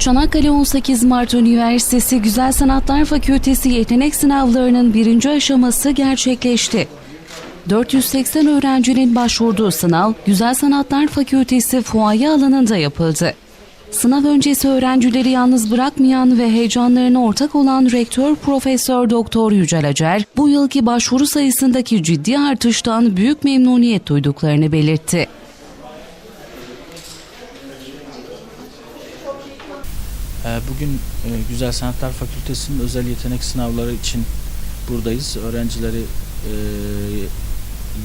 Çanakkale 18 Mart Üniversitesi Güzel Sanatlar Fakültesi yetenek sınavlarının birinci aşaması gerçekleşti. 480 öğrencinin başvurduğu sınav Güzel Sanatlar Fakültesi fuaye alanında yapıldı. Sınav öncesi öğrencileri yalnız bırakmayan ve heyecanlarına ortak olan Rektör Profesör Doktor Yücel Acar, bu yılki başvuru sayısındaki ciddi artıştan büyük memnuniyet duyduklarını belirtti. Bugün e, Güzel Sanatlar Fakültesi'nin özel yetenek sınavları için buradayız. Öğrencileri e,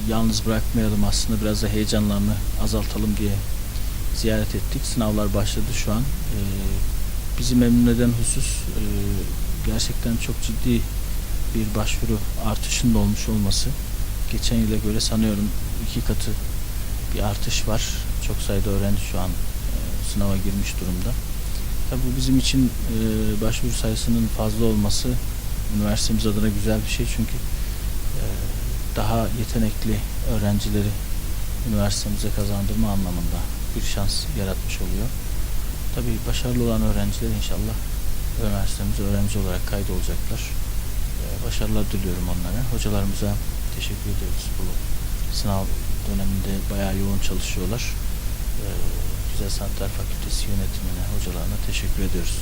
yalnız bırakmayalım aslında biraz da heyecanlarını azaltalım diye ziyaret ettik. Sınavlar başladı şu an. E, Bizi memnun eden husus gerçekten çok ciddi bir başvuru artışının olmuş olması. Geçen yıla göre sanıyorum iki katı bir artış var. Çok sayıda öğrenci şu an sınava girmiş durumda. Tabii bizim için e, başvuru sayısının fazla olması üniversitemiz adına güzel bir şey çünkü e, daha yetenekli öğrencileri üniversitemize kazandırma anlamında bir şans yaratmış oluyor. Tabii başarılı olan öğrenciler inşallah üniversitemize öğrenci olarak kaydolacaklar. E, başarılar diliyorum onlara. Hocalarımıza teşekkür ediyoruz bu sınav döneminde bayağı yoğun çalışıyorlar. E, Güzel Sanatlar Fakültesi yönetimine, hocalarına teşekkür ediyoruz.